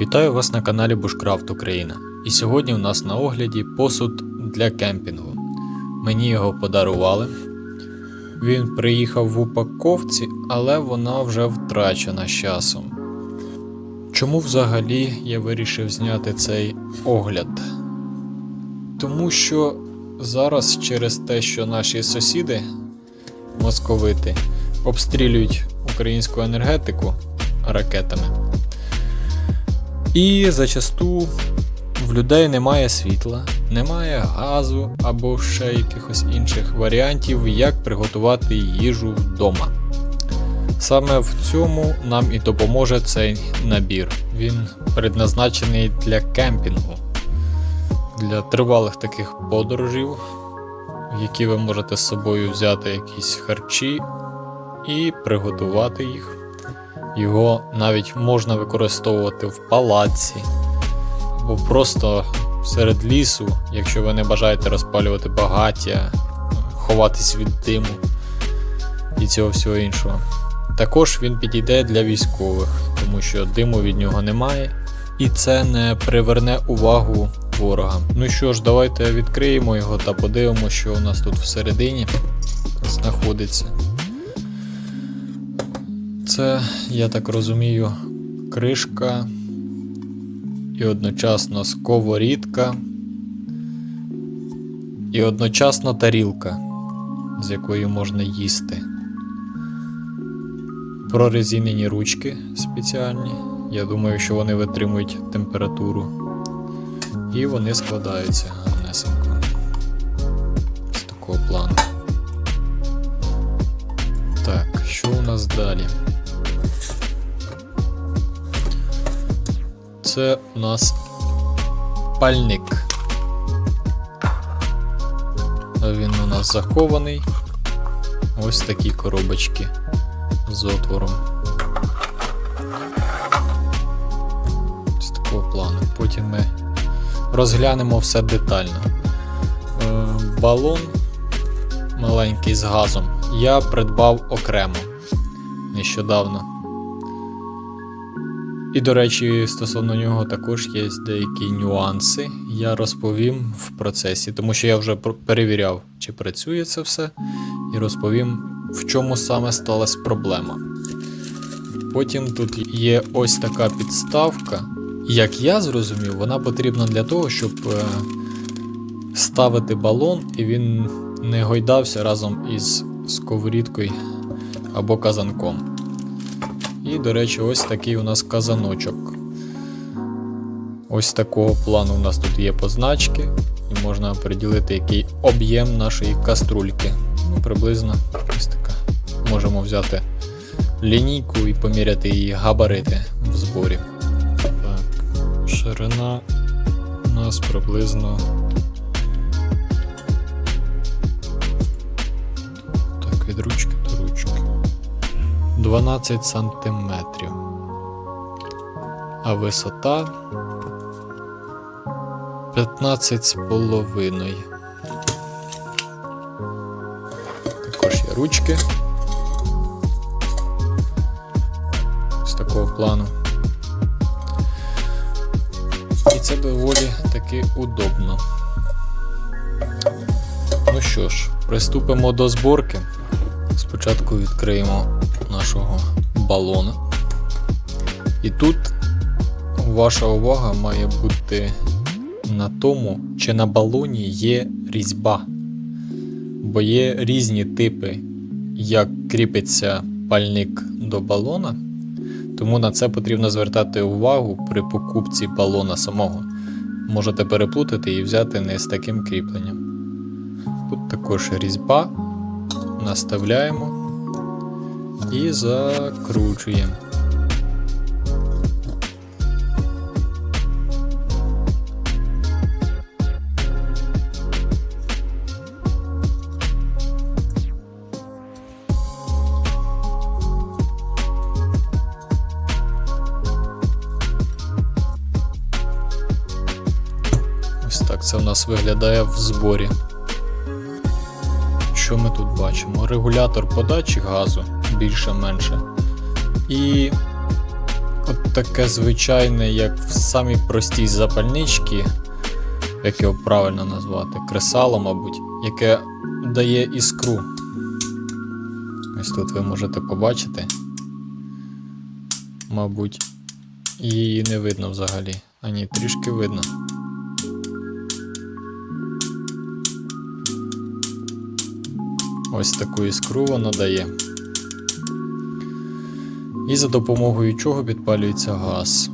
Вітаю вас на каналі Bushcraft Україна. І сьогодні у нас на огляді посуд для кемпінгу. Мені його подарували. Він приїхав в упаковці, але вона вже втрачена з часом. Чому взагалі я вирішив зняти цей огляд? Тому що зараз через те, що наші сусіди московити обстрілюють українську енергетику ракетами. І зачасту в людей немає світла, немає газу або ще якихось інших варіантів, як приготувати їжу вдома. Саме в цьому нам і допоможе цей набір. Він предназначений для кемпінгу, для тривалих таких подорожів, які ви можете з собою взяти якісь харчі і приготувати їх. Його навіть можна використовувати в палаці або просто серед лісу, якщо ви не бажаєте розпалювати багаття, ховатись від диму і цього всього іншого. Також він підійде для військових, тому що диму від нього немає, і це не приверне увагу ворога. Ну що ж, давайте відкриємо його та подивимося, що у нас тут всередині знаходиться. Це, я так розумію, кришка і одночасно сковорідка, і одночасно тарілка, з якою можна їсти. Прорезинені ручки спеціальні. Я думаю, що вони витримують температуру. І вони складаються гарнесенько. З такого плану. Так, що у нас далі? Це у нас пальник. Він у нас захований. Ось такі коробочки з отвором. З такого плану. Потім ми розглянемо все детально. Е, Балон маленький з газом я придбав окремо нещодавно. І, до речі, стосовно нього також є деякі нюанси. Я розповім в процесі, тому що я вже перевіряв, чи працює це все, і розповім, в чому саме сталася проблема. Потім тут є ось така підставка. Як я зрозумів, вона потрібна для того, щоб е, ставити балон, і він не гойдався разом із сковорідкою або казанком. І, до речі, ось такий у нас казаночок. Ось такого плану у нас тут є позначки, і можна приділити який об'єм нашої каструльки. Ну, приблизно ось така. Можемо взяти лінійку і поміряти її габарити в зборі. Так, ширина у нас приблизно. Так, від ручки. 12 сантиметрів. А висота 15 з половиною. Також є ручки. З такого плану. І це доволі таки удобно. Ну що ж, приступимо до зборки. Спочатку відкриємо нашого балона. І тут ваша увага має бути на тому, чи на балоні є різьба. Бо є різні типи, як кріпиться пальник до балона. Тому на це потрібно звертати увагу при покупці балона самого. Можете переплутати і взяти не з таким кріпленням. Тут також різьба наставляємо і закручуємо. Ось так це у нас виглядає в зборі. Що ми тут бачимо? Регулятор подачі газу більше-менше. І от таке звичайне, як в самій простій запальничці, як його правильно назвати, кресало, мабуть, яке дає іскру. Ось тут ви можете побачити. Мабуть, її не видно взагалі. А ні, трішки видно. Ось таку іскру воно дає. І за допомогою чого підпалюється газ.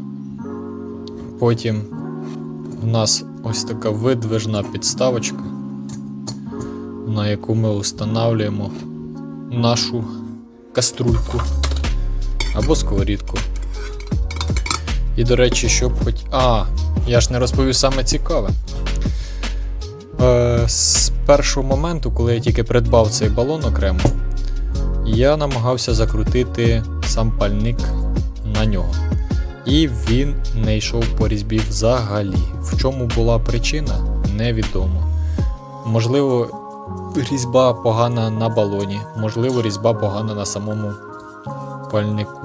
Потім в нас ось така видвижна підставочка, на яку ми встановлюємо нашу каструльку або сковорідку. І, до речі, щоб хоч. А, я ж не розповів саме цікаве. Е, першого моменту, коли я тільки придбав цей балон окремо, я намагався закрутити сам пальник на нього. І він не йшов по різьбі взагалі. В чому була причина, невідомо. Можливо, різьба погана на балоні, можливо, різьба погана на самому пальнику.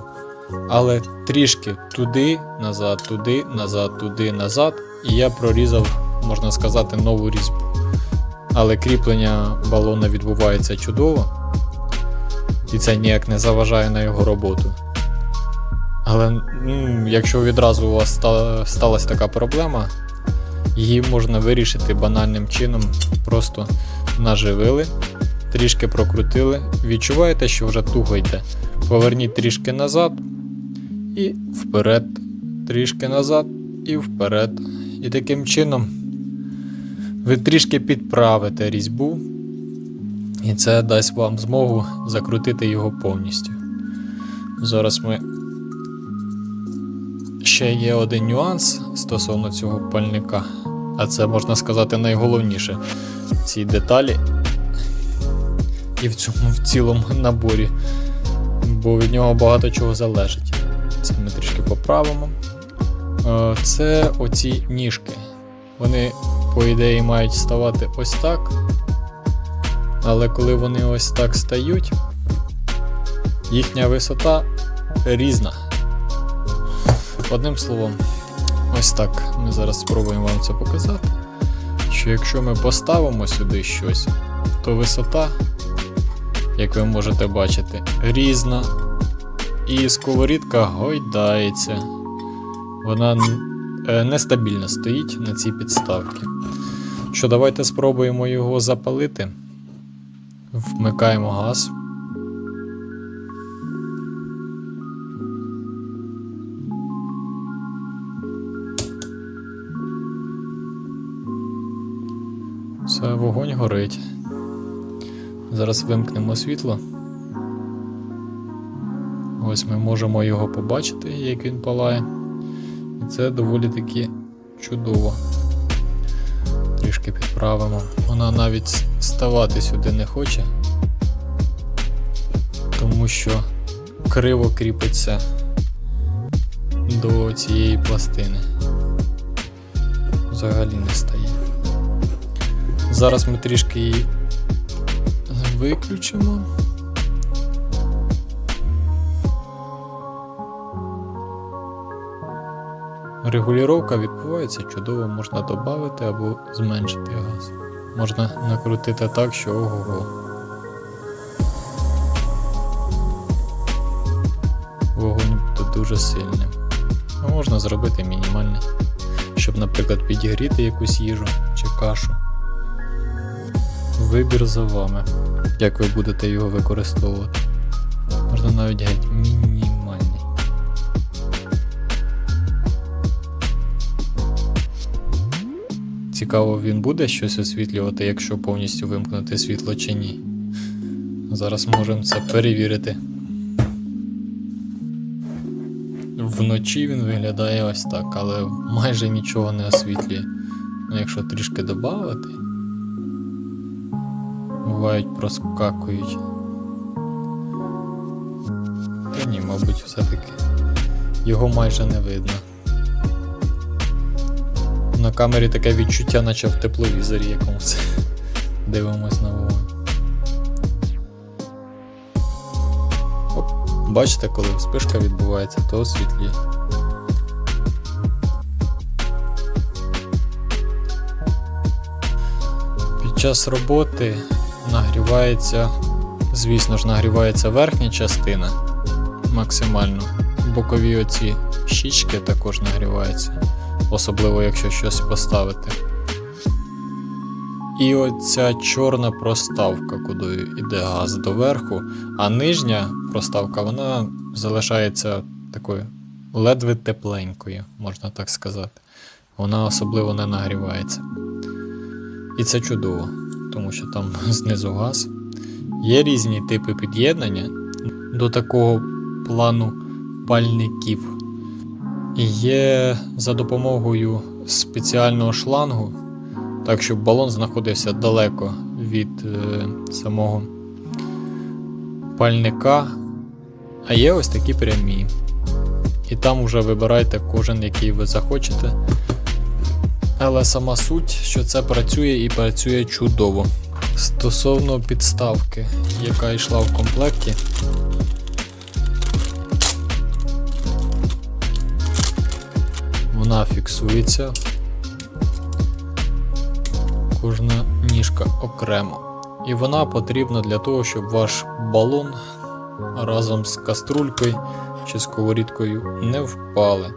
Але трішки туди, назад, туди, назад, туди, назад, і я прорізав, можна сказати, нову різьбу. Але кріплення балона відбувається чудово, і це ніяк не заважає на його роботу. Але м, якщо відразу у вас сталася така проблема, її можна вирішити банальним чином. Просто наживили, трішки прокрутили, відчуваєте, що вже туго. Поверніть трішки назад і вперед, трішки назад і вперед. І таким чином ви трішки підправите різьбу, і це дасть вам змогу закрутити його повністю. Зараз ми. Ще є один нюанс стосовно цього пальника, а це можна сказати найголовніше в цій деталі і в цьому в цілому наборі, бо від нього багато чого залежить. Це ми трішки поправимо. Е, Це оці ніжки. Вони, по ідеї, мають ставати ось так. Але коли вони ось так стають, їхня висота різна. Одним словом, ось так. Ми зараз спробуємо вам це показати. Що якщо ми поставимо сюди щось, то висота, як ви можете бачити, різна. І сковорідка гойдається. Вона е, нестабільно стоїть на цій підставці. Що, давайте спробуємо його запалити. Вмикаємо газ. Все, вогонь горить. Зараз вимкнемо світло. Ось ми можемо його побачити, як він палає. І це доволі таки чудово. Трішки підправимо. Вона навіть ставати сюди не хоче, тому що криво кріпиться до цієї пластини. Взагалі не стає. Зараз ми трішки її виключимо. Регулювання відбувається чудово, можна додати або зменшити газ. Можна накрутити так, що ого. Вогонь буде дуже сильним. А можна зробити мінімальний, щоб, наприклад, підігріти якусь їжу чи кашу. Вибір за вами, як ви будете його використовувати. Можна навіть геть мінімальний. Цікаво, він буде щось освітлювати, якщо повністю вимкнути світло чи ні. Зараз можемо це перевірити. Вночі він виглядає ось так, але майже нічого не освітлює. Ну, якщо трішки додати, бувають проскакують. Та ні, мабуть, все-таки його майже не видно. На камері таке відчуття, наче в тепловізорі якомусь. Дивимось на вогонь. Бачите, коли вспишка відбувається, то світлі. Під час роботи нагрівається, звісно ж, нагрівається верхня частина максимально. Бокові оці щічки також нагріваються особливо якщо щось поставити. І оця чорна проставка, куди йде газ доверху, а нижня проставка вона залишається такою ледве тепленькою, можна так сказати. Вона особливо не нагрівається. І це чудово, тому що там знизу газ. Є різні типи під'єднання до такого плану пальників. Є за допомогою спеціального шлангу, так щоб балон знаходився далеко від е, самого пальника. А є ось такі прямі. І там вже вибирайте кожен, який ви захочете. Але сама суть, що це працює і працює чудово. Стосовно підставки, яка йшла в комплекті. Вона фіксується. Кожна ніжка окремо. І вона потрібна для того, щоб ваш балон разом з каструлькою чи сковорідкою не впали.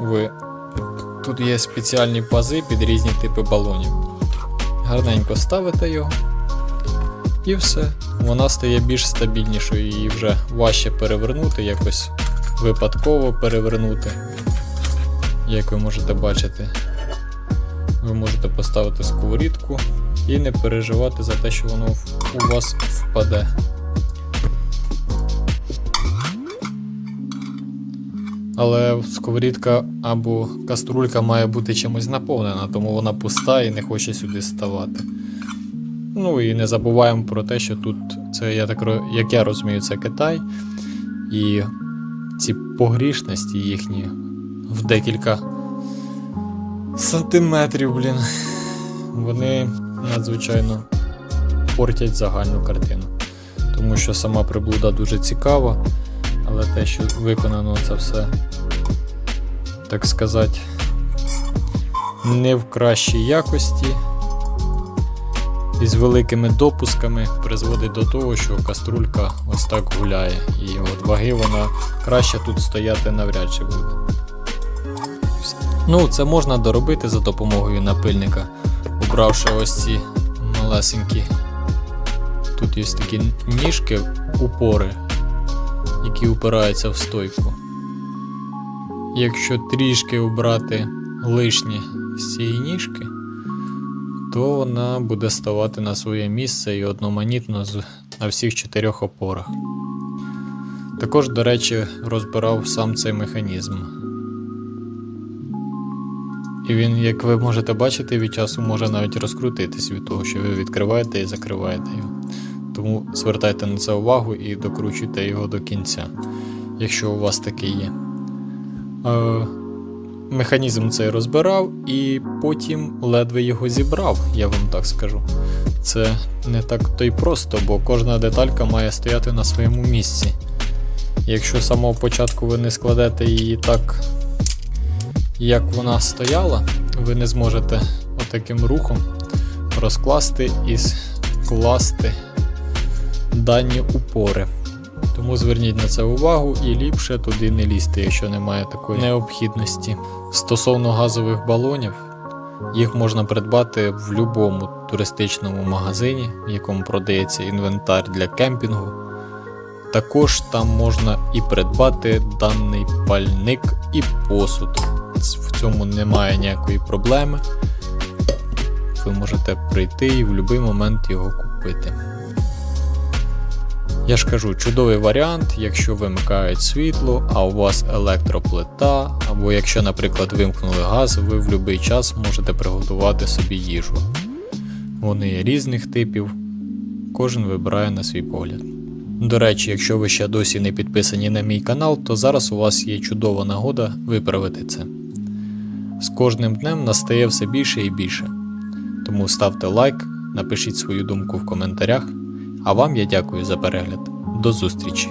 Ви Тут є спеціальні пази під різні типи балонів. Гарненько ставите його. І все. Вона стає більш стабільнішою, її вже важче перевернути, якось випадково перевернути. Як ви можете бачити, ви можете поставити сковорідку і не переживати за те, що воно у вас впаде. Але сковорідка або каструлька має бути чимось наповнена, тому вона пуста і не хоче сюди ставати. Ну і не забуваємо про те, що тут це, я так, як я розумію, це Китай. І ці погрішності їхні в декілька сантиметрів, блін, вони надзвичайно портять загальну картину. Тому що сама приблуда дуже цікава, але те, що виконано це все, так сказати, не в кращій якості і з великими допусками призводить до того, що каструлька ось так гуляє. І от ваги вона краще тут стояти навряд чи буде. Ну, це можна доробити за допомогою напильника, убравши ось ці малесенькі. Тут є такі ніжки, упори, які упираються в стойку. Якщо трішки убрати лишнє з цієї ніжки, то вона буде ставати на своє місце і одноманітно на всіх чотирьох опорах. Також, до речі, розбирав сам цей механізм. І він, як ви можете бачити, від часу може навіть розкрутитись від того, що ви відкриваєте і закриваєте його. Тому звертайте на це увагу і докручуйте його до кінця, якщо у вас такий є. Е, механізм цей розбирав і потім ледве його зібрав, я вам так скажу. Це не так то й просто, бо кожна деталька має стояти на своєму місці. Якщо з самого початку ви не складете її так, як вона стояла, ви не зможете отаким рухом розкласти і скласти дані упори. Тому зверніть на це увагу і ліпше туди не лізти, якщо немає такої необхідності. Стосовно газових балонів, їх можна придбати в будь-якому туристичному магазині, в якому продається інвентар для кемпінгу. Також там можна і придбати даний пальник і посуд. В цьому немає ніякої проблеми. Ви можете прийти і в будь-який момент його купити. Я ж кажу, чудовий варіант, якщо вимикають світло, а у вас електроплита, або якщо, наприклад, вимкнули газ, ви в будь-який час можете приготувати собі їжу. Вони є різних типів, кожен вибирає на свій погляд. До речі, якщо ви ще досі не підписані на мій канал, то зараз у вас є чудова нагода виправити це. З кожним днем настає все більше і більше. Тому ставте лайк, напишіть свою думку в коментарях. А вам я дякую за перегляд. До зустрічі!